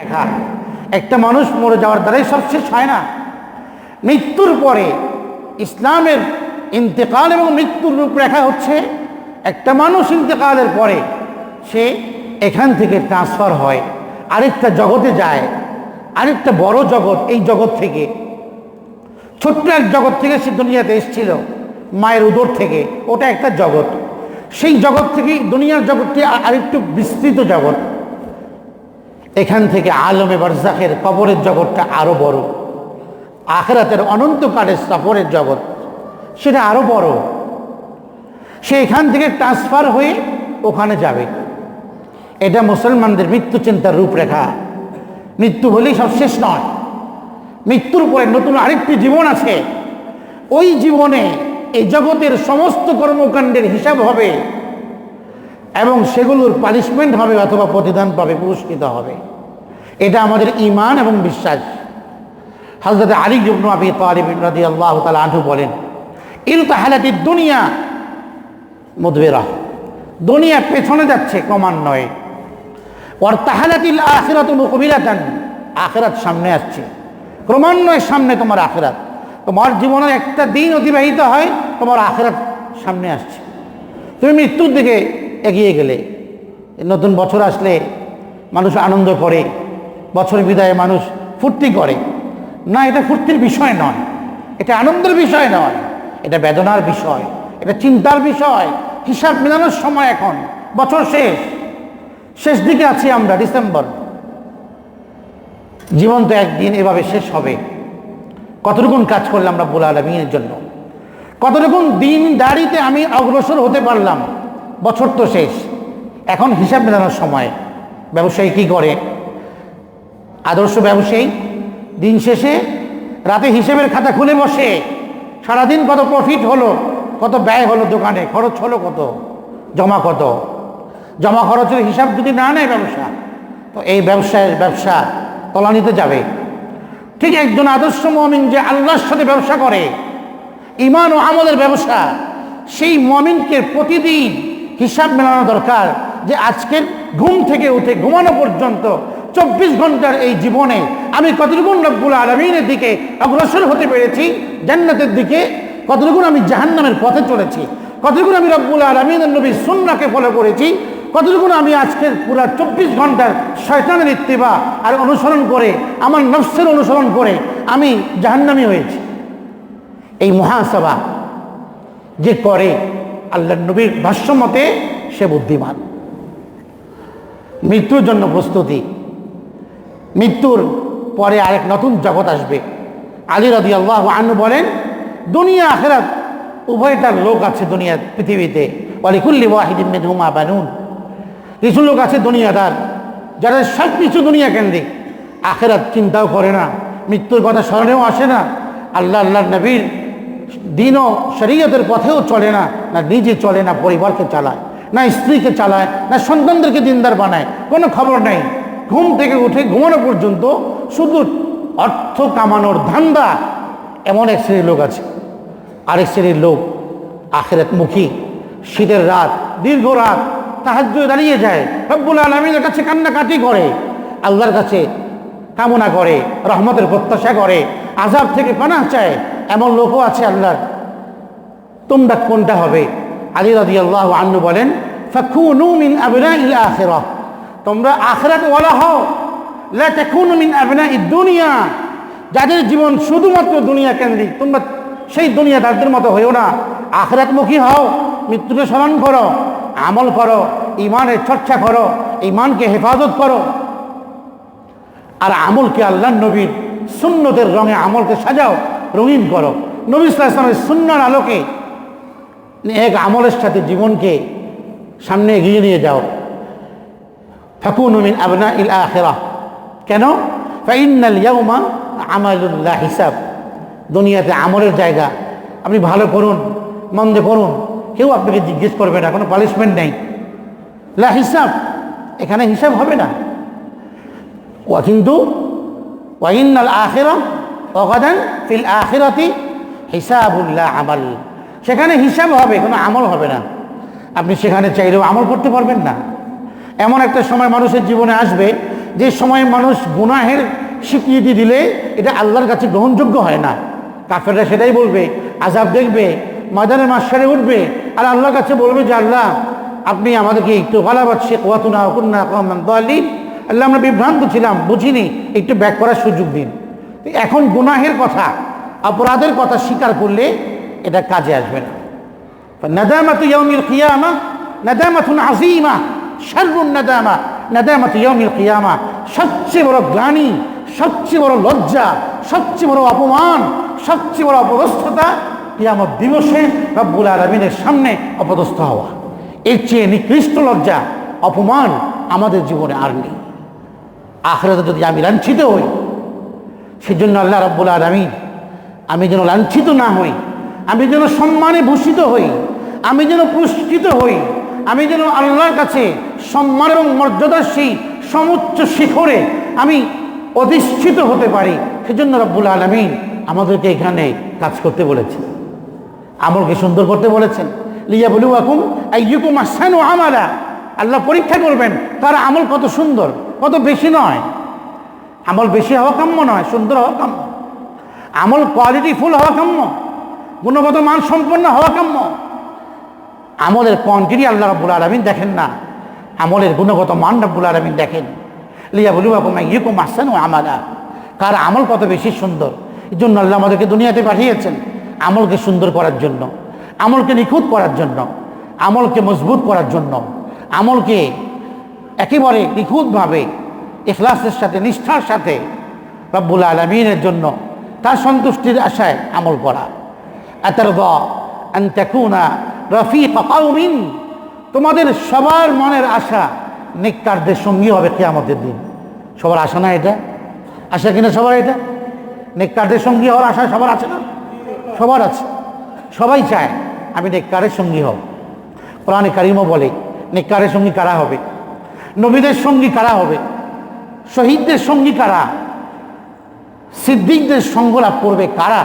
লেখা একটা মানুষ মরে যাওয়ার দ্বারাই সব শেষ হয় না। মৃত্যুর পরে ইসলামের ইন্তেকাল এবং মৃত্যুর রূপরেখা হচ্ছে একটা মানুষ ইন্তেকালের পরে সে এখান থেকে ট্রান্সফার হয়, আরেকটা জগতে যায়, আরেকটা বড় জগৎ, এই জগৎ থেকে। ছোট্ট এক জগৎ থেকে সে দুনিয়াতে এসেছিল, মায়ের উদর থেকে। ওটা একটা জগৎ। সেই জগৎ থেকে দুনিয়ার জগৎটি আরেকটু বিস্তৃত জগৎ। এখান থেকে আলমে বারজাখের কবরের জগৎটা আরও বড়। আখরাতের অনন্তকালের সফরের জগৎ, সেটা আরও বড়। সে এখান থেকে ট্রান্সফার হয়ে ওখানে যাবে। এটা মুসলমানদের মৃত্যু চিন্তার রূপরেখা। মৃত্যু হলেই সব শেষ নয়। মৃত্যুর পরে নতুন আরেকটি জীবন আছে। ওই জীবনে এই জগতের সমস্ত কর্মকাণ্ডের হিসাব হবে। এবং সেগুলোর পানিশমেন্ট হবে অথবা প্রতিদান পাবে, পুরস্কৃত হবে। এটা আমাদের ইমান এবং বিশ্বাস। হজরত আলী জুবনু আবি তালিব রাদি আল্লাহ তালা আঠু বলেন, ইল তাহালাতি দুনিয়া মুদবেরা। দুনিয়া পেছনে যাচ্ছে, ক্রমান্বয়ে। ওর তাহালাতিল আখেরাত মুকবিলাতান। আখেরাত সামনে আসছে। ক্রমান্বয়ে সামনে তোমার আখেরাত। তোমার জীবনের একটা দিন অতিবাহিত হয়, তোমার আখেরাত সামনে আসছে। তুমি মৃত্যুর দিকে এগিয়ে গেলে, নতুন বছর আসলে মানুষ আনন্দ করে, বছর বিদায়ে মানুষ ফুর্তি করে। না, এটা ফুর্তির বিষয় নয়, এটা আনন্দের বিষয় নয়, এটা বেদনার বিষয়, এটা চিন্তার বিষয়, হিসাব মেলানোর সময় এখন, বছর শেষ। শেষ দিকে আছি আমরা, ডিসেম্বর। জীবন তো একদিন এভাবে শেষ হবে। কতটুকুন কাজ করলাম রাব্বুল আলমিনের জন্য? কতটুকুন দিন দাড়িতে আমি অগ্রসর হতে পারলাম? বছর তো শেষ। এখন হিসাব মেলানোর সময়। ব্যবসায়ী কি করে? আদর্শ ব্যবসায়ী দিন শেষে রাতে হিসেবের খাতা খুলে বসে, সারাদিন কত প্রফিট হলো, কত ব্যয় হলো দোকানে, খরচ হলো কত, জমা কত? জমা খরচের হিসাব যদি না নেয় ব্যবসা, তো এই ব্যবসায়ের ব্যবসা তলানিতে যাবে। ঠিক একজন আদর্শ মমিন যে আল্লাহর সাথে ব্যবসা করে ইমান ও আমলের ব্যবসা, সেই মমিনকে প্রতিদিন হিসাব মেলানো দরকার যে আজকের ঘুম থেকে উঠে ঘুমানো পর্যন্ত চব্বিশ ঘণ্টার এই জীবনে আমি কতটুকু রব্বুল আলমিনের দিকে অগ্রসর হতে পেরেছি? জান্নাতের দিকে। কতটুকু আমি জাহান্নামের পথে চলেছি? কতটুকু আমি রব্বুল আলমিনের নবী সুন্নাকে ফলো করেছি? কতটুকু আমি আজকের পুরো চব্বিশ ঘণ্টার শয়তানের ইত্তিবা আর অনুসরণ করে, আমার নফসের অনুসরণ করে আমি জাহান্নামি হয়েছি। এই মহাসভা যে করে আল্লাহ নবীর ভাষ্য মতে সে বুদ্ধিমান। মৃত্যুর জন্য প্রস্তুতি। মৃত্যুর পরে আরেক নতুন জগৎ আসবে। আলী রদি আল্লাহ আনু বলেন, দুনিয়া, আখেরাত, উভয়টার লোক আছে দুনিয়া, পৃথিবীতে। অলিকুল্লি ওয়াহিদিন মেধুমা বানুন। কিছু লোক আছে দুনিয়াদার, যারা সব কিছু দুনিয়া কেন্দ্রিক। আখেরাত চিন্তাও করে না, মৃত্যুর কথা স্মরণেও আসে না। আল্লাহ আল্লাহ নবীর দিনও শরীয়তের পথেও চলে না না নিজে চলে, না পরিবারকে চালায়, না স্ত্রীকে চালায়, না সন্তানদেরকে দিনদার বানায়, কোনো খবর নেই। ঘুম থেকে উঠে ঘুমানো পর্যন্ত শুধু অর্থ কামানোর ধান্দা এমন এক শ্রেণির লোক আছে। আরেক শ্রেণির লোক আখেরাতমুখী, শীতের রাত, দীর্ঘ রাত তাহাজ দাঁড়িয়ে যায়, রব্বুল আলমীর কাছে কান্নাকাটি করে, আল্লাহর কাছে কামনা করে, রহমতের প্রত্যাশা করে আজাব থেকে পানা চায় এমন লোকও আছে আল্লাহর। তোমরা কোনটা হবে? আলী রাজি আল্লাহ আন্নু বলেন মিন তোমরা আখিরাত ওয়ালা হও মিন দুনিয়া। যাদের জীবন শুধুমাত্র দুনিয়া কেন্দ্রিক, তোমরা সেই দুনিয়া তাদের মতো হয়েও না। আখরাতমুখী হও, মৃত্যুকে স্মরণ করো, আমল করো ইমানের চর্চা করো ইমানকে হেফাজত করো। আর আমলকে আল্লাহ নবীর সুন্নতের রঙে আমলকে সাজাও। রঙিন করো। নবী ইসলামের সুন্নার আলোকে এক আমলের সাথে জীবনকে সামনে এগিয়ে নিয়ে যাও। ফাকুন মিন আবনা ইল আখেরা। কেন? ফাইনাল ইয়াউমা আমালুল্লাহ হিসাব দুনিয়াতে আমলের জায়গা আপনি ভালো করুন, মন্দ করুন, কেউ আপনাকে জিজ্ঞেস করবে না, কোনো পানিশমেন্ট নেই। লা হিসাব এখানে হিসাব হবে না। কিন্তু ওয়াইনাল আখেরা অগাদান ফিল আখেরাতি হিসাবুল্লাহ আমাল। সেখানে হিসাব হবে, কোনো আমল হবে না। আপনি সেখানে চাইলেও আমল করতে পারবেন না। এমন একটা সময় মানুষের জীবনে আসবে, যে সময় মানুষ গুনাহের স্বীকৃতি দিলে এটা আল্লাহর কাছে গ্রহণযোগ্য হয় না। কাফেররা সেটাই বলবে আজাব দেখবে, ময়দানে মাসারে উঠবে, আর আল্লাহর কাছে বলবে যে, আল্লাহ, আপনি আমাদেরকে একটু গালাবাদ শেখ ওয়াতুনা হুকুন্না কমান আল্লাহ, আমরা বিভ্রান্ত ছিলাম, বুঝিনি, একটু ব্যাক করার সুযোগ দিন। এখন গুনাহের কথা, অপরাধের কথা স্বীকার করলে এটা কাজে আসবে না। নাদামাতু ইয়াউমিল কিয়ামা, নাদামাতুন আজিমা শাররুন নাদামা, নাদামাতু ইয়াউমিল কিয়ামা, সবচেয়ে বড় গ্লানি, সবচেয়ে বড় লজ্জা, সবচেয়ে বড় অপমান, সবচেয়ে বড় অপদস্থতা কিয়ামত দিবসে রব্বুল আলমিনের সামনে অপদস্থ হওয়া। এর চেয়ে নিকৃষ্ট লজ্জা, অপমান আমাদের জীবনে আর নেই। আখরাতে যদি আমি লাঞ্ছিত হই সেজন্য আল্লাহ রব্বুল আলমিন, আমি যেন লাঞ্ছিত না হই, আমি যেন সম্মানে ভূষিত হই, আমি যেন পুরস্কৃত হই, আমি যেন আল্লাহর কাছে সম্মান এবং মর্যাদার সেই সমুচ্চ শিখরে আমি অধিষ্ঠিত হতে পারি, সেজন্য রব্বুল আলমিন আমাদেরকে এখানে কাজ করতে বলেছেন। আমলকে সুন্দর করতে বলেছেন। লিয়া বলু আকুম আইয়ুকুম আসান ও আমালা। আল্লাহ পরীক্ষা করবেন তার আমল কত সুন্দর, কত বেশি নয়। আমল বেশি হওয়া কাম্য নয়, সুন্দর হওয়া কাম্য। আমল কোয়ালিটি ফুল হওয়া কাম্য। গুণগত মান সম্পন্ন হওয়া কাম্য। আমলের কোয়ান্টিটি আল্লাহ রাব্বুল আলমিন দেখেন না। আমলের গুণগত মান রাব্বুল আলমিন দেখেন। লিয়া বলি বাবু বলু বাকুম ইয়েকুম আসান ও আমালা। কার আমল কত বেশি সুন্দর? এই জন্য আল্লাহ আমাদেরকে দুনিয়াতে পাঠিয়েছেন আমলকে সুন্দর করার জন্য, আমলকে নিখুঁত করার জন্য, আমলকে মজবুত করার জন্য, আমলকে একেবারে নিখুঁতভাবে ইখলাসের সাথে, নিষ্ঠার সাথে রব্বুল আলমিনের জন্য তার সন্তুষ্টির আশায় আমল করা। আতারদা আন তাকুনা রফিক কাউমিন তোমাদের সবার মনের আশা নেককারদের সঙ্গী হবে কেয়ামতের দিন। সবার আশা না এটা? আশা কিনা সবার এটা? নেককারদের সঙ্গী হওয়ার আশা সবার আছে না? সবার আছে। সবাই চায় আমি নেককারের সঙ্গী হব। কোরআনে কারিমও বলে, নেককারের সঙ্গী কারা হবে? নবীদের সঙ্গী কারা হবে? শহীদদের সঙ্গী কারা? সিদ্দিকদের সঙ্গ লাভ করবে কারা?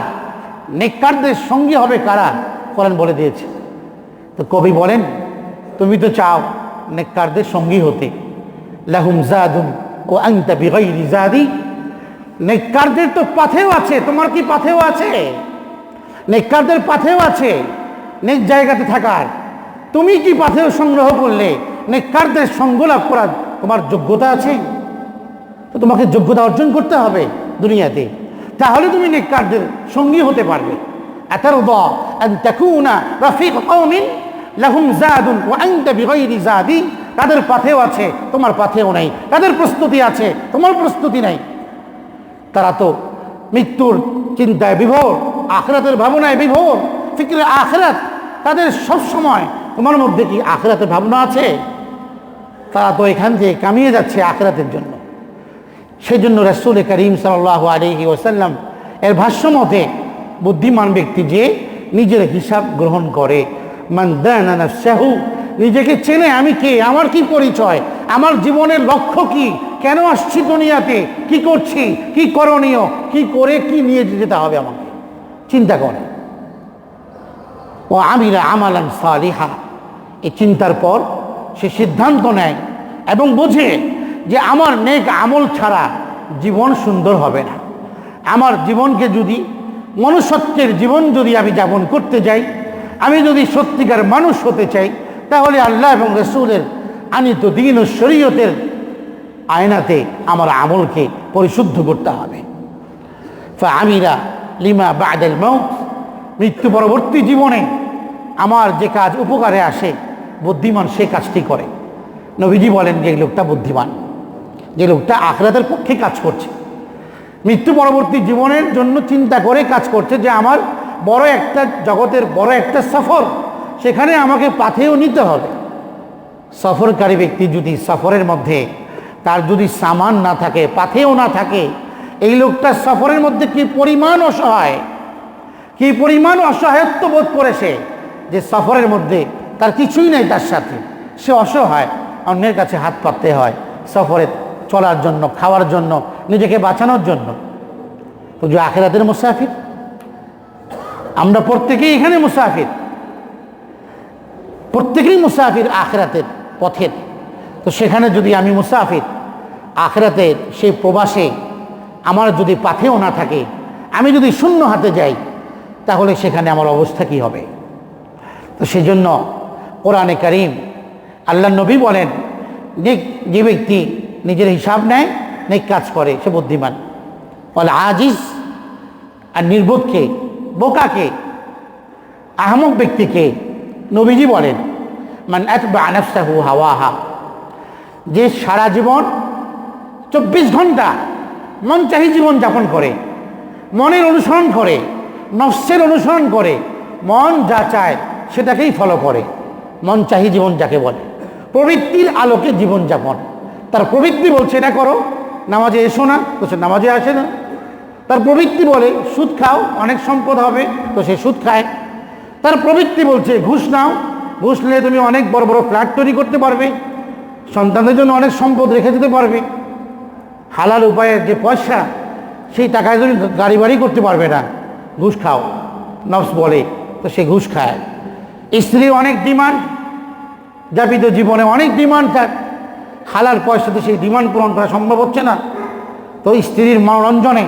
নেককারদের সঙ্গী হবে কারা? কোরআন বলে দিয়েছে। তো কবি বলেন, তুমি তো চাও নেককারদের সঙ্গী হতে। লাহুম জাদুম ও আংতা বিগাইরি জাদি। নেককারদের তো পাথেও আছে। তোমার কি পাথেও আছে? নেককারদের পাথেও আছে। নেক জায়গাতে থাকার। তুমি কি পাথেও সংগ্রহ করলে? নেককারদের সঙ্গ লাভ করার তোমার যোগ্যতা আছে? তো তোমাকে যোগ্যতা অর্জন করতে হবে দুনিয়াতে তাহলে তুমি নেককারদের সঙ্গী হতে পারবে أترضى أن تكون رفيق قوم لهم زاد وأنت بغير زاد তাদের পাথেও আছে তোমার পাথেও নাই তাদের প্রস্তুতি আছে তোমার প্রস্তুতি নাই তারা তো মৃত্যুর চিন্তায় বিভোর আখরাতের ভাবনায় বিভোর ফিক্রে আখরাত তাদের সব সময় তোমার মধ্যে কি আখরাতের ভাবনা আছে তারা তো এখান থেকে কামিয়ে যাচ্ছে আখরাতের জন্য সেই জন্য রসুল করিম সাল্লাহ আলহি ওসাল্লাম এর ভাষ্য মতে বুদ্ধিমান ব্যক্তি যে নিজের হিসাব গ্রহণ করে। মান নিজেকে চেনে আমি কে, আমার কি পরিচয়, আমার জীবনের লক্ষ্য কি, কেন আসছি দুনিয়াতে, কি করছি, কি করণীয়, কি করে কি নিয়ে যেতে হবে আমাকে? চিন্তা করে ও আমিরা আমালান সালিহা, এই চিন্তার পর সে সিদ্ধান্ত নেয় এবং বোঝে যে আমার নেক আমল ছাড়া জীবন সুন্দর হবে না। আমার জীবনকে যদি মনুষ্যত্বের জীবন যদি আমি যাপন করতে যাই, আমি যদি সত্যিকার মানুষ হতে চাই, তাহলে আল্লাহ এবং রসুলের আনিত দিন ও শরীয়তের আয়নাতে আমার আমলকে পরিশুদ্ধ করতে হবে। আমিরা লিমা বাদল মৌত মৃত্যু পরবর্তী জীবনে আমার যে কাজ উপকারে আসে, বুদ্ধিমান সে কাজটি করে। নবীজি বলেন যে লোকটা বুদ্ধিমান। যে লোকটা আখরাতের পক্ষে কাজ করছে। মৃত্যু পরবর্তী জীবনের জন্য চিন্তা করে কাজ করছে যে আমার বড় একটা জগতের বড় একটা সফর, সেখানে আমাকে পাথেও নিতে হবে। সফরকারী ব্যক্তি যদি সফরের মধ্যে তার যদি সামান না থাকে পাথেও না থাকে, এই লোকটা সফরের মধ্যে কি পরিমাণ অসহায়? কি পরিমাণ অসহায়ত্ব বোধ করেছে যে সফরের মধ্যে তার কিছুই নেই তার সাথে? সে অসহায়, অন্যের কাছে হাত পাততে হয়। সফরে চলার জন্য, খাওয়ার জন্য, নিজেকে বাঁচানোর জন্য। যে আখেরাতের মুসাফির। আমরা প্রত্যেকেই এখানে মুসাফির। প্রত্যেকেই মুসাফির আখেরাতের পথের। তো সেখানে যদি আমি মুসাফির আখেরাতের সেই প্রবাসে আমার যদি পাথেও না থাকে, আমি যদি শূন্য হাতে যাই, তাহলে সেখানে আমার অবস্থা কি হবে? তো সেজন্য কোরআনে করিম আল্লাহ নবী বলেন যে যে ব্যক্তি নিজের হিসাব নেয়, নেক কাজ করে, সে বুদ্ধিমান। বলে আজিজ আর নির্বোধকে, বোকাকে, আহমক ব্যক্তিকে নবীজি বলেন, মান এতবা আনাফসাহু হাওয়াহা। যে সারা জীবন চব্বিশ ঘণ্টা মন চাহি জীবন যাপন করে, মনের অনুসরণ করে, নফসের অনুসরণ করে, মন যা চায় সেটাকেই ফলো করে। মন চাহি জীবন যাকে বলে, প্রবৃত্তির আলোকে জীবনযাপন তার প্রবৃত্তি বলছে, এটা করো, নামাজে এসো না। তো সে নামাজে আসে না। তার প্রবৃত্তি বলে, সুদ খাও, অনেক সম্পদ হবে। তো সে সুদ খায়। তার প্রবৃত্তি বলছে, ঘুষ নাও, ঘুষ নিলে তুমি অনেক বড় বড় ফ্ল্যাট তৈরি করতে পারবে, সন্তানদের জন্য অনেক সম্পদ রেখে দিতে পারবে। হালাল উপায়ের যে পয়সা, সেই টাকায় তুমি গাড়ি বাড়ি করতে পারবে না। ঘুষ খাও। নফস বলে, তো সে ঘুষ খায়। স্ত্রীর অনেক ডিমান্ড, যাপিত জীবনে অনেক ডিমান্ড তার। হালাল পয়সাতে সেই ডিমান্ড পূরণ করা সম্ভব হচ্ছে না। তো স্ত্রীর মনোরঞ্জনে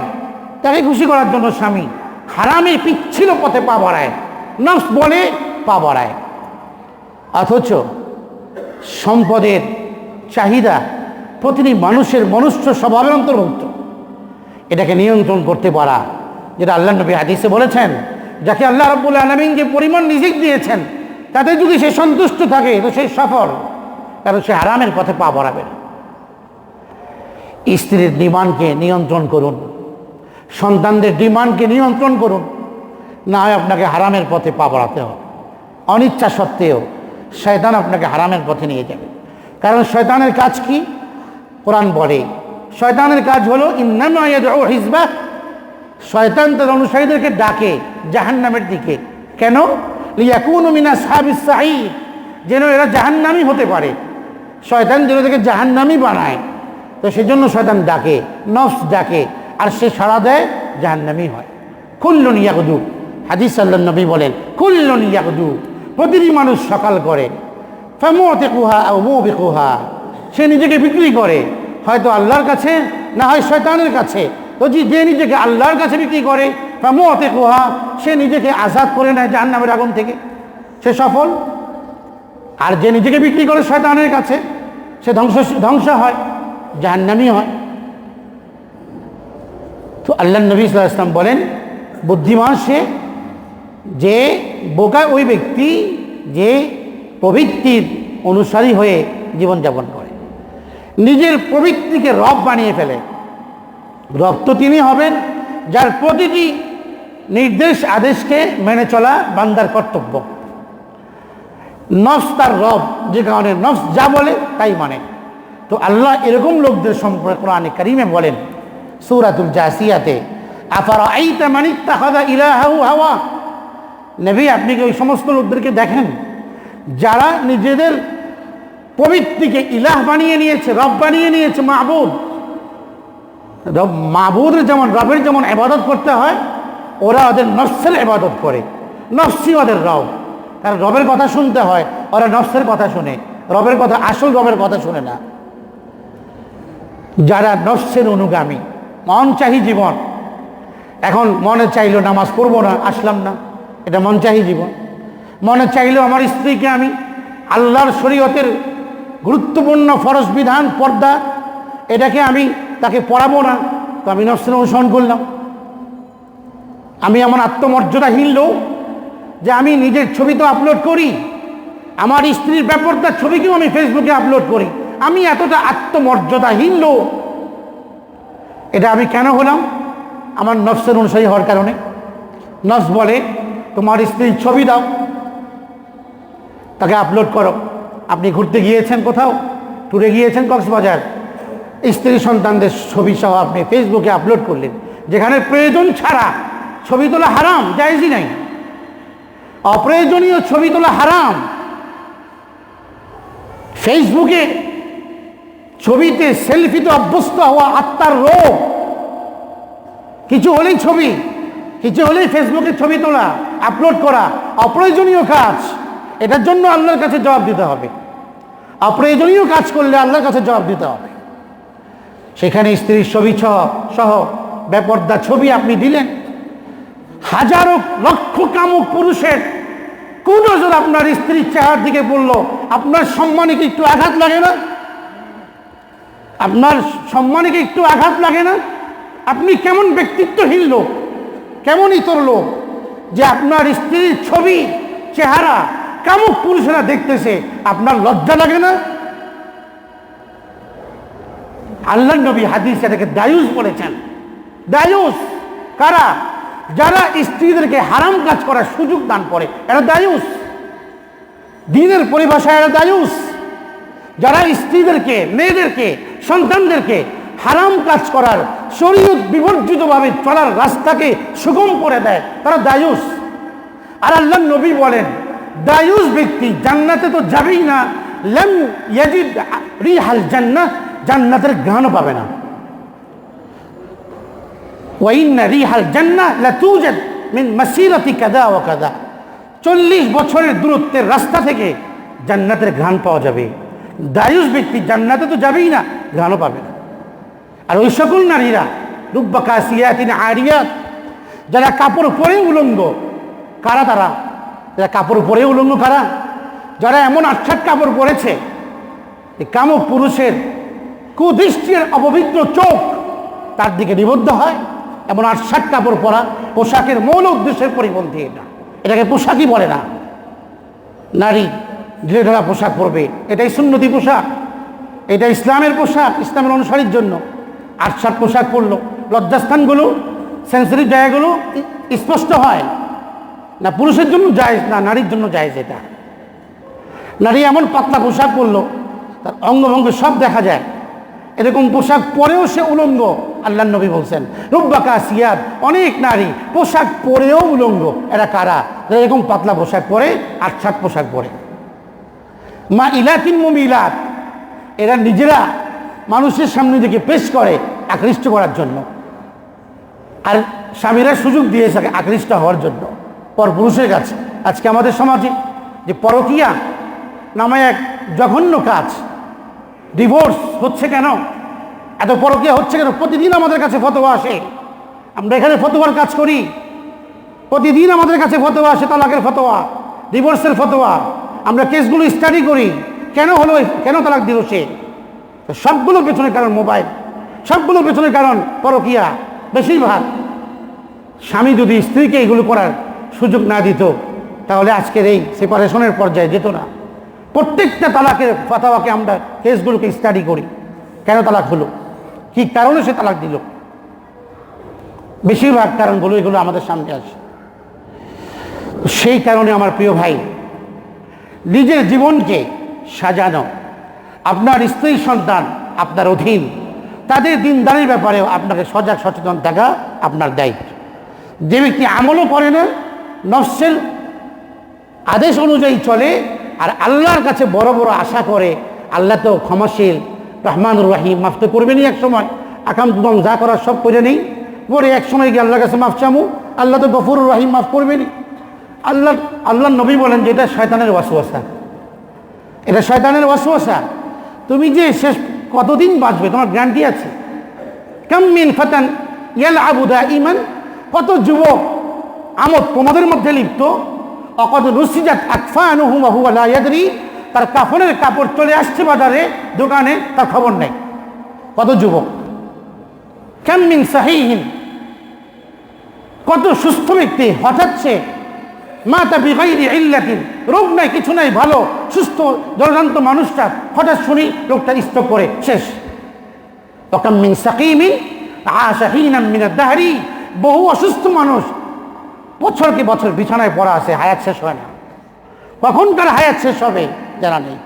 তাকে খুশি করার জন্য স্বামী হারামে পিচ্ছিল পথে পা বাড়ায়। নফস বলে পা বাড়ায়। অথচ সম্পদের চাহিদা প্রতিটি মানুষের মনুষ্য স্বভাবের অন্তর্ভুক্ত। এটাকে নিয়ন্ত্রণ করতে পারা, যেটা আল্লাহ নবী হাদিসে বলেছেন, যাকে আল্লাহ রব্বুল আলমিন যে পরিমাণ রিজিক দিয়েছেন, তাতে যদি সে সন্তুষ্ট থাকে, তো সে সফল। কারণ সে হারামের পথে পা বাড়াবে না। স্ত্রীর ডিমান্ডকে নিয়ন্ত্রণ করুন। সন্তানদের ডিমান্ডকে নিয়ন্ত্রণ করুন। না হয় আপনাকে হারামের পথে পা বাড়াতে হবে। অনিচ্ছা সত্ত্বেও শয়তান আপনাকে হারামের পথে নিয়ে যাবে। কারণ শয়তানের কাজ কি? কোরআন বলে, শয়তানের কাজ হলো হিজবা। শয়তান তার অনুসারীদেরকে ডাকে জাহান্নামের দিকে। কেন? লিয়াকুন মিনা সাহাবিস সাহিদ, যেন এরা জাহান্নামি হতে পারে। শয়তান যেন তাকে জাহান্নামি বানায়। তো সেজন্য শয়তান ডাকে, নফস ডাকে, আর সে সাড়া দেয় জাহান্নামি হয়। কুল্লুন ইয়াকদু হাদিস আল্লাহ নবী বলেন, কুল্লুন ইয়াকদু প্রতিটি মানুষ সকাল করে ফেমোতে কুহা মো বেকুহা সে নিজেকে বিক্রি করে, হয়তো আল্লাহর কাছে, না হয় শয়তানের কাছে। তো যে নিজেকে আল্লাহর কাছে বিক্রি করে ফেমোতে কুহা সে নিজেকে আজাদ করে নেয় জাহান্নামের আগুন থেকে। সে সফল? আর যে নিজেকে বিক্রি করে শয়তানের কাছে, সে ধ্বংস ধ্বংস হয়, জাহান্নামি হয়। তো আল্লাহ নবী সাল্লাহ ইসলাম বলেন, বুদ্ধিমান সে যে বোকা ওই ব্যক্তি যে প্রবৃত্তির অনুসারী হয়ে জীবনযাপন করে। নিজের প্রবৃত্তিকে রব বানিয়ে ফেলে। রব তো তিনি হবেন যার প্রতিটি নির্দেশ, আদেশকে মেনে চলা বান্দার কর্তব্য। নফস তার রব, যে কারণে নফস যা বলে তাই মানে। তো আল্লাহ এরকম লোকদের সম্পর্কে কোরআনে কারিমে বলেন, সৌরাতুল জাসিয়াতে আফারা আইতা মানিত্তা হাদা ইলাহাউ হাওয়া? নবী, আপনি কি ওই সমস্ত লোকদেরকে দেখেন? যারা নিজেদের প্রবৃত্তিকে ইলাহ বানিয়ে নিয়েছে, রব বানিয়ে নিয়েছে মাহবুদ রব মাহবুদের যেমন, রবের যেমন এবাদত করতে হয়, ওরা ওদের নফসের এবাদত করে। নফসি ওদের রব। কারণ রবের কথা শুনতে হয়, ওরা নফসের কথা শুনে। রবের কথা, আসল রবের কথা শুনে না। যারা নফসের অনুগামী মন চাহি জীবন। এখন মনে চাইলো নামাজ পড়ব না, আসলাম না। এটা মন চাহি জীবন। মনে চাইলো আমার স্ত্রীকে আমি আল্লাহর শরীয়তের গুরুত্বপূর্ণ ফরজ বিধান, পর্দা, এটাকে আমি তাকে পড়াবো না। তো আমি নফসের অনুসরণ করলাম। আমি আমার আত্মমর্যাদাহীন লোক যে আমি নিজের ছবি তো আপলোড করি। আমার স্ত্রীর ব্যাপারটার ছবিকেও আমি ফেসবুকে আপলোড করি। আমি এতটা আত্মমর্যাদাহীন লোক। এটা আমি কেন হলাম? আমার নফসের অনুসারী হওয়ার কারণে। নফস বলে, তোমার স্ত্রীর ছবি দাও। তাকে আপলোড করো। আপনি ঘুরতে গিয়েছেন কোথাও? ট্যুরে গিয়েছেন কক্সবাজার? স্ত্রী সন্তানদের ছবি সহ আপনি ফেসবুকে আপলোড করলেন। যেখানে প্রয়োজন ছাড়া ছবি তোলা হারাম, জায়জই নাই। অপ্রয়োজনীয় ছবি তোলা হারাম। ফেসবুকে ছবিতে সেলফিতে অভ্যস্ত হওয়া আত্মার রোগ। কিছু হলেই ছবি, কিছু হলেই ফেসবুকে ছবি তোলা, আপলোড করা, অপ্রয়োজনীয় কাজ। এটার জন্য আল্লাহর কাছে জবাব দিতে হবে। অপ্রয়োজনীয় কাজ করলে আল্লাহর কাছে জবাব দিতে হবে। সেখানে স্ত্রীর ছবি সহ বেপর্দা ছবি আপনি দিলেন। হাজারো লক্ষ কামুক পুরুষের কোন নজর আপনার স্ত্রীর চেহার দিকে পড়ল আপনার সম্মানে কি একটু আঘাত লাগে না? আপনার সম্মানে কি একটু আঘাত লাগে না? আপনি কেমন ব্যক্তিত্বহীন লোক কেমন ইতর লোক যে আপনার স্ত্রীর ছবি, চেহারা কামুক পুরুষেরা দেখতেছে, আপনার লজ্জা লাগে না? আল্লাহ নবী হাদিস এটাকে দায়ুস বলেছেন। দায়ুস কারা? যারা স্ত্রীদেরকে হারাম কাজ করার সুযোগ দান করে, এরা দায়ুস। দিনের পরিভাষায় এরা দায়ুস। যারা স্ত্রীদেরকে, মেয়েদেরকে, সন্তানদেরকে হারাম কাজ করার, শরীয়ত বিবর্জিতভাবে চলার রাস্তাকে সুগম করে দেয়, তারা দায়ুস। আর আল্লাহ নবী বলেন, দায়ুস ব্যক্তি জান্নাতে তো যাবেই না, লেম ইয়াজিদ রিহাল জান্নাত জান্নাতের ঘ্রাণও পাবে না। ওয়াইন্না রিহাল জান্নাহ লাতুজাদ মিন মাসিরাতি কাদা ওয়া কাদা চল্লিশ বছরের দূরত্বের রাস্তা থেকে জান্নাতের ঘ্রাণ পাওয়া যাবে। দায়ুস ব্যক্তি জান্নাতে তো যাবেই না, ঘ্রাণও পাবে না। আর ওই সকল নারীরা, রুব্বা কাসিয়া তিনি আরিয়াত, যারা কাপড় পরে উলঙ্গ, কারা তারা? যারা কাপড় পরে উলঙ্গ কারা? যারা এমন আচ্ছাট কাপড় পরেছে কামক পুরুষের কুদৃষ্টির অপবিত্র চোখ তার দিকে নিবদ্ধ হয়। এমন আটষাট কাপড় পরা পোশাকের মৌল উদ্দেশ্যের পরিপন্থী এটা। এটাকে পোশাকই বলে না। নারী ঢিলে ঢালা পোশাক পরবে। এটাই সুন্নতি পোশাক। এটা ইসলামের পোশাক, ইসলামের অনুসারীর জন্য। আটষাট পোশাক পরলো। লজ্জাস্থানগুলো সেন্সিটিভ জায়গাগুলো স্পষ্ট হয়। না পুরুষের জন্য যায় না নারীর জন্য যায় এটা। নারী এমন পাতলা পোশাক পরলো, তার অঙ্গভঙ্গ সব দেখা যায়। এরকম পোশাক পরেও সে উলঙ্গ আল্লাহ নবী বলছেন। রুব্বাকা সিয়াদ, অনেক নারী পোশাক পরেও উলঙ্গ। এরা কারা? এরকম পাতলা পোশাক পরে আটসাট পোশাক পরে। মা ইলাকিন মুমিলাত, এরা নিজেরা মানুষের সামনে দিকে পেশ করে আকৃষ্ট করার জন্য। আর স্বামীরা সুযোগ দিয়ে থাকে আকৃষ্ট হওয়ার জন্য। পর পরপুরুষের কাছে। আজকে আমাদের সমাজে যে পরকিয়া নামে এক জঘন্য কাজ। ডিভোর্স হচ্ছে কেন? এত পরকিয়া হচ্ছে কেন? প্রতিদিন আমাদের কাছে ফতোয়া আসে। আমরা এখানে ফতোয়ার কাজ করি। প্রতিদিন আমাদের কাছে ফতোয়া আসে, তালাকের ফতোয়া ডিভোর্সের ফতোয়া। আমরা কেসগুলো স্টাডি করি। কেন হলো কেন তালাক দিল সে? তো সবগুলোর পেছনে কারণ মোবাইল সবগুলোর পেছনে কারণ পরকিয়া। বেশিরভাগ। স্বামী যদি স্ত্রীকে এগুলো করার সুযোগ না দিত, তাহলে আজকের এই সেপারেশনের পর্যায়ে যেত না। প্রত্যেকটা তালাকের ফাতাওয়াকে আমরা কেসগুলোকে স্টাডি করি। কেন তালাক হলো? কি কারণে সে তালাক দিল? বেশিরভাগ কারণগুলো এগুলো আমাদের সামনে আসে। সেই কারণে আমার প্রিয় ভাই, নিজের জীবনকে সাজানো, আপনার স্ত্রী সন্তান, আপনার অধীন, তাদের দিনদারির ব্যাপারেও আপনাকে সজাগ, সচেতন থাকা আপনার দায়িত্ব। যে ব্যক্তি আমলও করে না, নফসের আদেশ অনুযায়ী চলে আর আল্লাহর কাছে বড় বড় আশা করে আল্লাহ তো ক্ষমাশীল, রহমানুর রাহিম, মাফ তো করবেনই এক সময়। আকাম তুদম যা করার সব করে নেই। পরে এক সময় গিয়ে আল্লাহর কাছে মাফ চামু, আল্লাহ তো গফুরুর রাহিম, মাফ করবেনই। আল্লাহ আল্লাহ নবী বলেন যে এটা শয়তানের ওয়াসওয়াসা। এটা শয়তানের ওয়াসওয়াসা। তুমি যে শেষ কতদিন বাঁচবে? তোমার গ্যারান্টি আছে? কাম্মিন ফাতান ইয়াল আবুদা ইমান কত যুবক আমদ তোমাদের মধ্যে লিপ্ত অকত রুসিজাত ইয়াদরি। তার কাফনের কাপড় চলে আসছে বাজারে, দোকানে, তার খবর নেই। কত যুবক? কাম্মিন সাহিহীন? কত সুস্থ ব্যক্তি, হঠাৎ সে মাতা বিগাইরি ইল্লাতিন, রোগ নাই, কিছু নাই, ভালো, সুস্থ, জলজান্ত মানুষটা, হঠাৎ শুনি লোকটা স্তব করে, শেষ। তখন মিন সাকিমিন আশাহীনাম মিনাদ দাহরি, বহু অসুস্থ মানুষ বছরকে বছর বিছানায় পড়া আছে, হায়াত শেষ হয় না। কখনকার হায়াত শেষ হবে? জানা নেই।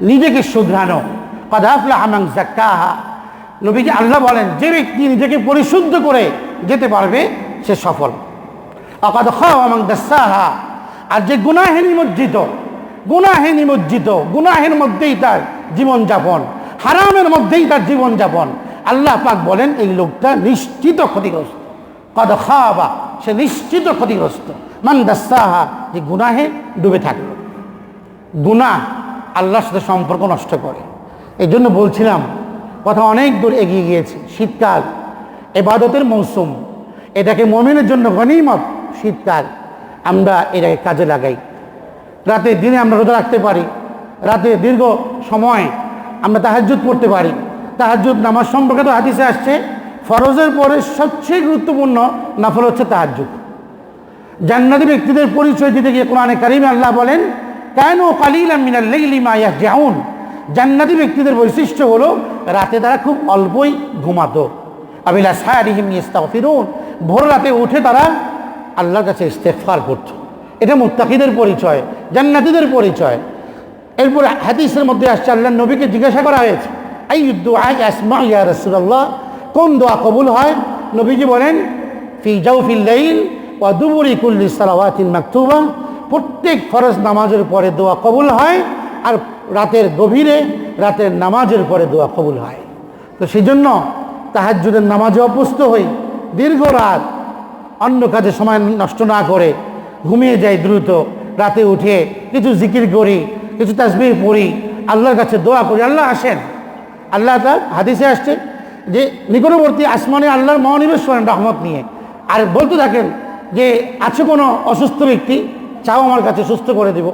নিজেকে শুধরানো। কদাফলা হামাং জাক্কাহা নবীজি আল্লাহ বলেন, যে ব্যক্তি নিজেকে পরিশুদ্ধ করে যেতে পারবে, সে সফল। অকাদ খাওয়ামাং দাসাহা। আর যে গুনাহে নিমজ্জিত গুনাহে নিমজ্জিত, গুনাহের মধ্যেই তার জীবনযাপন, হারামের মধ্যেই তার জীবনযাপন। আল্লাহ পাক বলেন, এই লোকটা নিশ্চিত ক্ষতিগ্রস্ত। কদ খাওয়াবা সে নিশ্চিত ক্ষতিগ্রস্ত। মান দাসাহা, যে গুনাহে ডুবে থাকল গুনাহ আল্লাহর সাথে সম্পর্ক নষ্ট করে। এই জন্য বলছিলাম, কথা অনেক দূর এগিয়ে গিয়েছে। শীতকাল, এবাদতের মৌসুম। এটাকে মমিনের জন্য গণিমত শীতকাল। আমরা এটাকে কাজে লাগাই। রাতে দিনে আমরা রোজা রাখতে পারি। রাতে দীর্ঘ সময় আমরা তাহাজ্জুদ পড়তে পারি। তাহাজ্জুদ নামাজ সম্পর্কে তো হাদিসে আসছে। ফরজের পরে সবচেয়ে গুরুত্বপূর্ণ নাফল হচ্ছে তাহাজ্জুদ। জান্নাতি ব্যক্তিদের পরিচয় দিতে গিয়ে কোরআনে কারিমে আল্লাহ বলেন, কেন কালিল মিনাল্লাইলি মা ইয়াহজাউন জান্নাতি ব্যক্তিদের বৈশিষ্ট্য হলো, রাতে তারা খুব অল্পই ঘুমাতো। আবিলা সায়ারিহিম ইস্তাগফিরুন। ভোর রাতে উঠে তারা আল্লাহর কাছে ইস্তেগফার করত। এটা মুত্তাকিদের পরিচয়, জান্নাতীদের পরিচয়। এরপরে হাদিসের মধ্যে আসছে আল্লাহ নবীকে জিজ্ঞাসা করা হয়েছে আসমা ইয়া রাসূলুল্লাহ? কোন দোয়া কবুল হয়? নবীজি বলেন, ফি জাউফিল লাইল ওয়া দুবুরি কুল্লি সালাওয়াতিন মাকতুবা। প্রত্যেক ফরজ নামাজের পরে দোয়া কবুল হয় আর রাতের গভীরে রাতের নামাজের পরে দোয়া কবুল হয়। তো সেই জন্য তাহাজ্জুদের নামাজে অভ্যস্ত হই, দীর্ঘ রাত অন্য কাজে সময় নষ্ট না করে ঘুমিয়ে যাই দ্রুত, রাতে উঠে কিছু জিকির করি, কিছু তাসবিহ পড়ি, আল্লাহর কাছে দোয়া করি, আল্লাহ আসেন। আল্লাহ তার হাদিসে আসছে যে নিকটবর্তী আসমানে আল্লাহর মহানিবেশ করেন রহমত নিয়ে। আর বলতে থাকেন যে আছে কোনো অসুস্থ ব্যক্তি, চাও আমার কাছে সুস্থ করে দেব।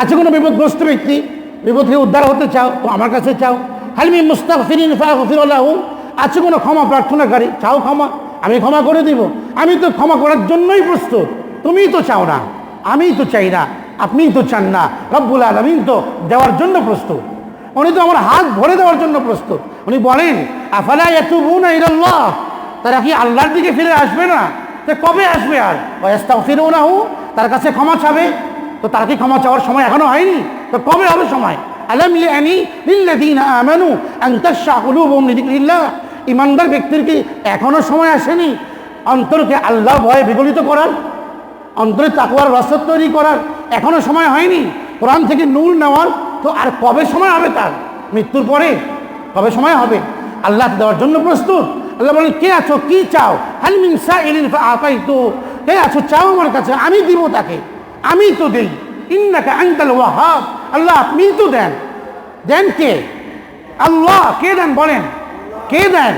আছে কোনো বিপদগ্রস্ত ব্যক্তি, বিপদ থেকে উদ্ধার হতে চাও, তো আমার কাছে চাও। হালমি মুস্তাক ফিরিন ফাফিরুল্লাহ আছে কোনো ক্ষমা প্রার্থনাকারী, চাও ক্ষমা, আমি ক্ষমা করে দিব। আমি তো ক্ষমা করার জন্যই প্রস্তুত। তুমি তো চাও না আমিই তো চাই না, আপনিই তো চান না। রব্বুল আলমিন তো দেওয়ার জন্য প্রস্তুত। উনি তো আমার হাত ভরে দেওয়ার জন্য প্রস্তুত। উনি বলেন, আফালা ইয়াতুবুন ইলাল্লাহ? তারা কি আল্লাহর দিকে ফিরে আসবে না? তো কবে আসবে আর? ওয়াস্তাগফিরুনাহু, তার কাছে ক্ষমা চাবে? তো তার কি ক্ষমা চাওয়ার সময় এখনও হয়নি? তো কবে হবে সময়? আলাম ইয়ানি লিল্লাযিনা আমানু আন তাশা কুলুবুহুম লিযিকরিল্লাহ। ইমানদার ব্যক্তির কি এখনও সময় আসেনি? অন্তরকে আল্লাহ ভয়ে বিগলিত করার, অন্তরে তাকুয়ার রসদ তৈরি করার এখনও সময় হয়নি? কোরআন থেকে নূর নেওয়ার তো আর কবে সময় হবে তার? মৃত্যুর পরে? কবে সময় হবে? আল্লাহ দেওয়ার জন্য প্রস্তুত। আল্লাহ বলেন, কে আছো? কি চাও? আপাই তো কে আছো, চাও আমার কাছে। আমি দিব তাকে। আমি তো দেই। ইন্নাকা আনতাল ওয়াহাব। আল্লাহ, আপনি তো দেন। দেন কে? আল্লাহ, কে দেন বলেন? কে দেন?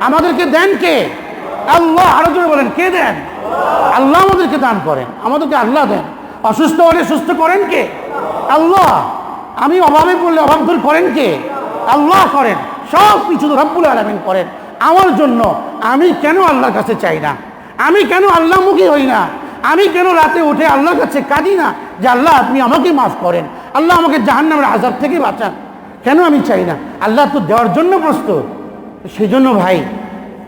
আমাদেরকে দেন কে? আল্লাহ, আরও জোরে বলেন, কে দেন? আল্লাহ আমাদেরকে দান করেন। আমাদেরকে আল্লাহ দেন। অসুস্থ হলে সুস্থ করেন কে? আল্লাহ। আমি অভাবে পড়লে অভাব দূর করেন কে? আল্লাহ করেন। সব কিছু রব্বুল আলমিন করেন। আমার জন্য আমি কেন আল্লাহর কাছে চাই না? আমি কেন আল্লাহমুখী হই না? আমি কেন রাতে উঠে আল্লাহর কাছে কাঁদি না যে আল্লাহ আপনি আমাকে মাফ করেন? আল্লাহ আমাকে জাহান্নামের আজাব থেকে বাঁচান। কেন আমি চাই না? আল্লাহ তো দেওয়ার জন্য প্রস্তুত। সেই জন্য ভাই,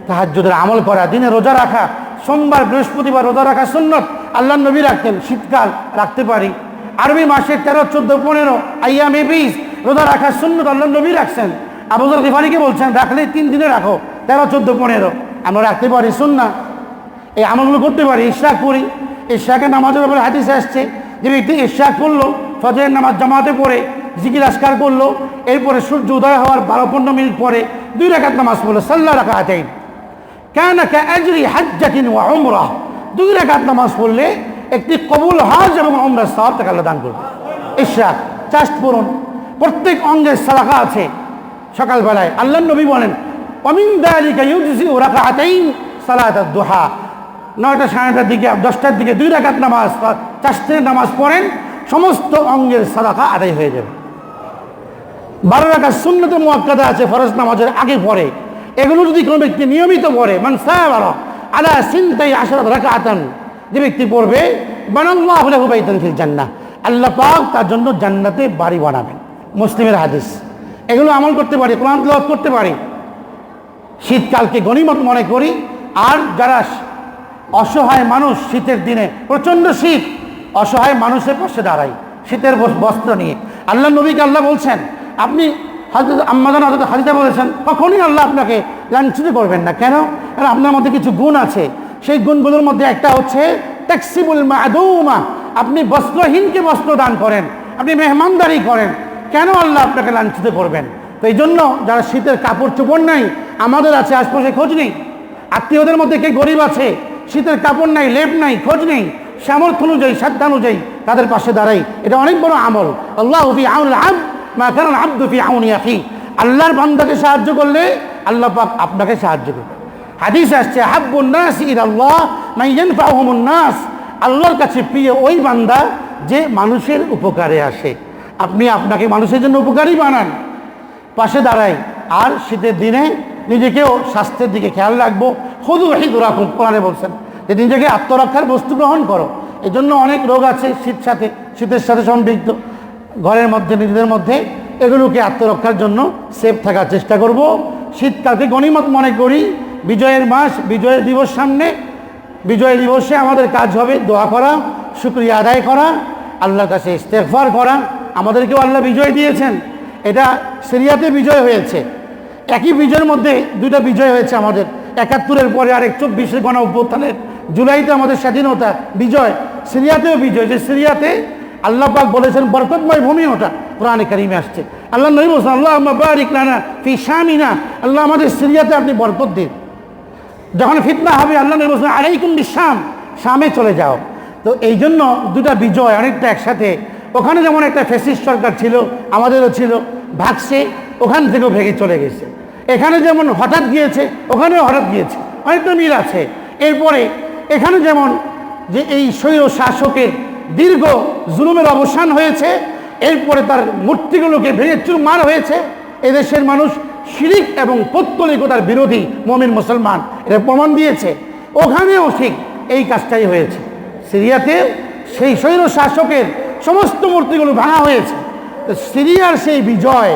তাহাজ্জুদের আমল করা, দিনে রোজা রাখা, সোমবার বৃহস্পতিবার রোজা রাখা সুন্নত। আল্লাহ নবী রাখতেন, শীতকাল, রাখতে পারি। আরবি মাসের তেরো, চোদ্দ, পনেরো, আইয়ামে বিশ, রোজা রাখা শূন্য আল্লাহ নবী রাখছেন। আবুজর রিফারিকে বলছেন, রাখলে তিন দিনে রাখো, তেরো, চোদ্দ, পনেরো। আমরা রাখতে পারি সুন্না এই আমলগুলো করতে পারি, ইশরাক করি ইশরাকের নামাজের ব্যাপারে হাদিসে আসছে, যে ব্যক্তি ইশরাক পড়ল, ফজরের নামাজ জামাতে পড়ে, জিকির আসকার করল, এরপরে সূর্য উদয় হওয়ার বারো, পনেরো মিনিট পরে দুই রাখাত নামাজ পড়ল সাল্লাহ রাখা আতেন কেন কে আজরি হাজ্জাতিন ওয়া উমরাহ। দুই রাকাত নামাজ পড়লে একটি কবুল হজ এবং উমরার সওয়াব তাকে আল্লাহ দান করবে ইশরাক, চাষ্ট পূরণ। প্রত্যেক অঙ্গের সালাকা আছে। সকালবেলায় আল্লাহ নবী বলেন অমিন দালিকা ইউজিসি ও রাকাতাইন সালাত দুহা নয়টা সাড়ে নটার দিকে, দশটার দিকে দুই রাকাত নামাজ চাষের নামাজ পড়েন, সমস্ত অঙ্গের সালাকা আদায় হয়ে যাবে। বারো রাখার শূন্যতে মোয়াক্কাদা আছে, ফরজ নামাজের আগে পরে এগুলো যদি কোনো ব্যক্তি নিয়মিত পড়ে, মান সাহাবারা আলা সিনতাই রাখা রাকাতান যে ব্যক্তি পড়বে, বানাল্লাহু লাহু জান্নাহ। আল্লাহ পাক তার জন্য জান্নাতে বাড়ি বানাবেন। মুসলিমের হাদিস। এগুলো আমল করতে পারি, কোরআন তেলাওয়াত করতে পারি। শীতকালকে গণিমত মনে করি। আর যারা অসহায় মানুষ, শীতের দিনে প্রচণ্ড শীত, অসহায় মানুষের পাশে দাঁড়াই, শীতের বস্ত্র নিয়ে। আল্লাহ নবীকে আল্লাহ বলছেন, আপনি হাজরত আম্মাদান হাজরত হাজিদা বলেছেন, কখনই আল্লাহ আপনাকে লাঞ্ছিত করবেন না। কেন? কারণ আপনার মধ্যে কিছু গুণ আছে। সেই গুণগুলোর মধ্যে একটা হচ্ছে ট্যাক্সিবুল মাদুমা। আপনি বস্ত্রহীনকে বস্ত্র দান করেন, আপনি মেহমানদারি করেন, কেন আল্লাহ আপনাকে লাঞ্ছিত করবেন? তো এই জন্য যারা শীতের কাপড় চোপড় নাই, আমাদের আছে আশপাশে খোঁজ নেই। আত্মীয়দের মধ্যে কে গরিব আছে, শীতের কাপড় নাই, লেপ নাই, খোঁজ নেই, সামর্থ্য অনুযায়ী সাধ্য অনুযায়ী তাদের পাশে দাঁড়াই। এটা অনেক বড় আমল। আল্লাহ ফি আউন আব মা কারণ আব্দু ফি আউনি আখি। আল্লাহর বান্দাকে সাহায্য করলে আল্লাহ পাক আপনাকে সাহায্য করবে। হাদিস আসছে, হাব্বুন নাস ইলাল্লাহ মাইয়ান ফাহুমুন নাস। আল্লাহর কাছে প্রিয় ওই বান্দা যে মানুষের উপকারে আসে। আপনি আপনাকে মানুষের জন্য উপকারী বানান। পাশে দাঁড়াই, আর শীতের দিনে নিজেকেও স্বাস্থ্যের দিকে খেয়াল রাখব। হদু হিদু রাখুন কোরআনে বলছেন যে নিজেকে আত্মরক্ষার বস্তু গ্রহণ করো। এই জন্য অনেক রোগ আছে শীত সাথে, শীতের সাথে সম্পৃক্ত। ঘরের মধ্যে, নিজেদের মধ্যে এগুলোকে আত্মরক্ষার জন্য সেফ থাকার চেষ্টা করব। শীতকালকে গণিমত মনে করি বিজয়ের মাস বিজয় দিবস সামনে। বিজয় দিবসে আমাদের কাজ হবে দোয়া করা, শুক্রিয়া আদায় করা, আল্লাহর কাছে ইস্তেকফার করা। আমাদেরকেও আল্লাহ বিজয় দিয়েছেন। এটা সিরিয়াতে বিজয় হয়েছে। একই বিজয়ের মধ্যে দুইটা বিজয় হয়েছে আমাদের। একাত্তরের পরে আর এক চব্বিশের গণ অভ্যুত্থানের জুলাইতে আমাদের স্বাধীনতা বিজয়, সিরিয়াতেও বিজয়। যে সিরিয়াতে আল্লাহ পাক বলেছেন, বরকতময় ভূমি ওটা কোরআনে কারিমে আসছে। আল্লাহ নবী বলছেন আল্লাহ বারিক লানা ফি শামিনা আল্লাহ আমাদের সিরিয়াতে আপনি বরকত দিন। যখন ফিতনা হবে, আল্লাহ নবী বলছেন, আলাইকুম বিশ্বাম শামে চলে যাও। তো এই জন্য দুটা বিজয় অনেকটা একসাথে। ওখানে যেমন একটা ফেসিস্ট সরকার ছিল, আমাদেরও ছিল, ভাগছে, ওখান থেকেও ভেঙে চলে গেছে। এখানে যেমন হঠাৎ গিয়েছে, ওখানেও হঠাৎ গিয়েছে। অনেকটা মিল আছে। এরপরে এখানে যেমন যে এই স্বৈর শাসকের দীর্ঘ জুলুমের অবসান হয়েছে, এরপরে তার মূর্তিগুলোকে ভেঙে চুরমার হয়েছে এদেশের মানুষ শিরিক এবং পৌত্তলিকতার বিরোধী মমিন মুসলমান। এটা প্রমাণ দিয়েছে। ওখানেও ঠিক এই কাজটাই হয়েছে। সিরিয়াতে সেই স্বৈর শাসকের সমস্ত মূর্তিগুলো ভাঙা হয়েছে। সিরিয়ার সেই বিজয়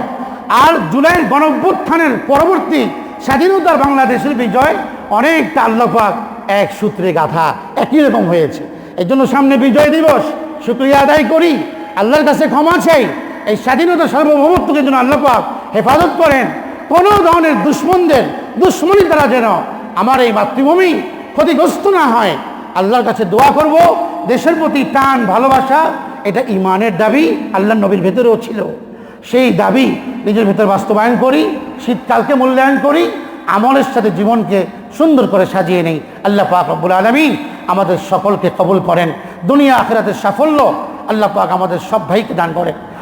আর জুলাইয়ের গণভ্যুত্থানের পরবর্তী স্বাধীনতার বাংলাদেশের বিজয় অনেকটা আল্লাপাক এক সূত্রে গাথা, একই রকম হয়েছে। এই জন্য সামনে বিজয় দিবস। শুক্রিয়া আদায় করি। আল্লাহর কাছে ক্ষমা চাই। এই স্বাধীনতা সার্বভৌমত্বকে জন্য আল্লাপাক হেফাজত করেন। কোনো ধরনের দুশ্মনদের, দুশ্মনী দ্বারা যেন আমার এই মাতৃভূমি ক্ষতিগ্রস্ত না হয়। আল্লাহর কাছে দোয়া করব, দেশের প্রতি টান ভালোবাসা, এটা ইমানের দাবি আল্লাহ নবীর ভেতরেও ছিল। সেই দাবি নিজের ভেতর বাস্তবায়ন করি, শীতকালকে মূল্যায়ন করি, আমলের সাথে জীবনকে সুন্দর করে সাজিয়ে নেই। আল্লাহ পাক রব্বুল আলমী আমাদের সকলকে কবুল করেন। দুনিয়া আখেরাতের সাফল্য আল্লাহ পাক আমাদের সব ভাইকে দান করেন।